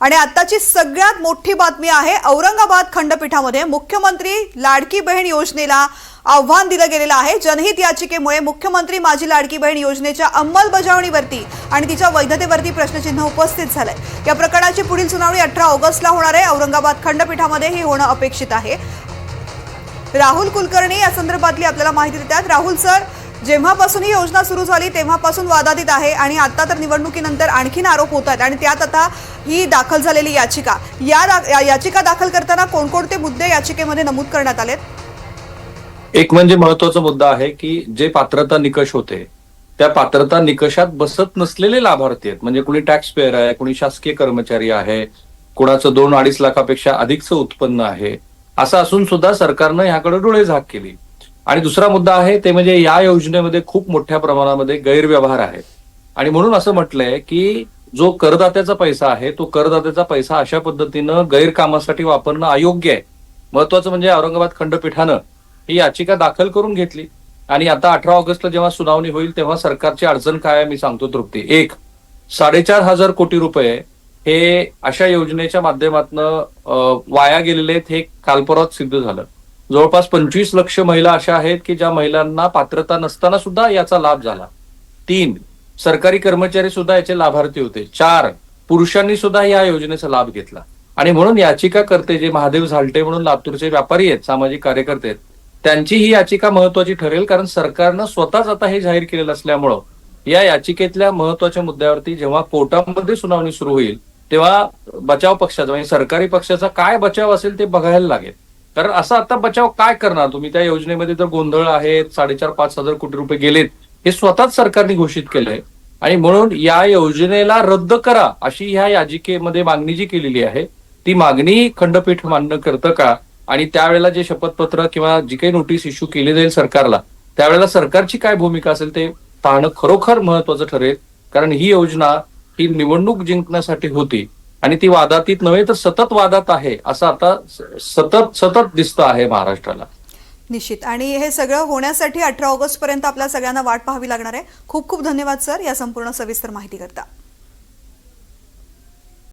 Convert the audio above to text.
आणि आताची सगळ्यात मोठी बातमी आहे औरंगाबाद खंडपीठामध्ये मुख्यमंत्री लाडकी बहीण योजनेला आव्हान दिलं गेलेलं आहे. जनहित याचिकेमुळे मुख्यमंत्री माझी लाडकी बहीण योजनेच्या अंमलबजावणीवरती आणि तिच्या वैधतेवरती प्रश्नचिन्ह उपस्थित झालंय. या प्रकरणाची पुढील सुनावणी अठरा ऑगस्टला होणार आहे. औरंगाबाद खंडपीठामध्ये ही होणं अपेक्षित आहे. राहुल कुलकर्णी या संदर्भातली आपल्याला माहिती देतात. राहुल सर जेव्हापासून ही योजना सुरू झाली तेव्हापासून वादातीत आहे आणि आता तर निवडणुकीनंतर आणखीन आरोप होत आहेत आणि त्यात आता ही दाखल झालेली याचिका. या दा- याचिका दाखल करताना कोणकोणते मुद्दे याचिकेमध्ये नमूद करण्यात आलेत? एक म्हणजे महत्त्वाचा मुद्दा आहे की जे पात्रता निकष होते त्या पात्रता निकषात बसत नसलेले लाभार्थी आहेत. म्हणजे कुणी टॅक्स पेअर आहे कुणी शासकीय कर्मचारी आहे कुणाचं दोन अडीच लाखापेक्षा अधिकचं उत्पन्न आहे असं असून सुद्धा सरकारनं ह्याकडे डोळे झाक केली. आणि दुसरा मुद्दा आहे ते म्हणजे या योजनेमध्ये खूप मोठ्या प्रमाणामध्ये गैरव्यवहार आहे आणि म्हणून असं म्हटलंय की जो करदात्याचा पैसा आहे तो करदात्याचा पैसा अशा पद्धतीनं गैरकामासाठी वापरणं अयोग्य आहे. महत्वाचं म्हणजे औरंगाबाद खंडपीठानं ही याचिका दाखल करून घेतली. आणि आता अठरा ऑगस्टला जेव्हा सुनावणी होईल तेव्हा सरकारची अडचण काय आहे मी सांगतो तृप्ती. एक साडेचार हजार कोटी रुपये हे अशा योजनेच्या माध्यमातून वाया गेलेले आहेत हे कालपरवात सिद्ध झालं. जवळपास पंचवीस लक्ष महिला अशा आहेत की ज्या महिलांना पात्रता नसताना सुद्धा याचा लाभ झाला. तीन सरकारी कर्मचारी सुद्धा याचे लाभार्थी होते. चार पुरुषांनी सुद्धा या योजनेचा लाभ घेतला. आणि म्हणून याचिका करते जे महादेव झालटे म्हणून लातूरचे व्यापारी आहेत सामाजिक कार्यकर्ते आहेत त्यांची ही याचिका महत्वाची ठरेल कारण सरकारनं स्वतःच आता हे जाहीर केलेलं असल्यामुळं या याचिकेतल्या महत्त्वाच्या मुद्द्यावरती जेव्हा कोर्टामध्ये सुनावणी सुरू होईल तेव्हा बचाव पक्षाचा म्हणजे सरकारी पक्षाचा काय बचाव असेल ते बघायला लागेल. कारण असं आता बचाव काय करणार? तुम्ही त्या योजनेमध्ये जर गोंधळ आहेत साडेचार पाच हजार कोटी रुपये गेलेत हे स्वतःच सरकारने घोषित केलंय. आणि म्हणून या योजनेला रद्द करा अशी ह्या याचिकेमध्ये मागणी जी केलेली आहे ती मागणी खंडपीठ मान्य करतं का? आणि त्यावेळेला जे शपथपत्र किंवा जी काही नोटीस इश्यू केली जाईल सरकारला त्यावेळेला सरकारची काय भूमिका असेल ते पाहणं खरोखर महत्वाचं ठरेल. कारण ही योजना ही निवडणूक जिंकण्यासाठी होती. आणि ती वादातीत नव्हे तर सतत वादात आहे असं आता सतत सतत दिसतं आहे महाराष्ट्राला. निश्चित. आणि हे सगळं होण्यासाठी अठरा ऑगस्ट पर्यंत आपल्या सगळ्यांना वाट पाहावी लागणार आहे. खूप खूप धन्यवाद सर. या संपूर्ण सविस्तर माहिती करता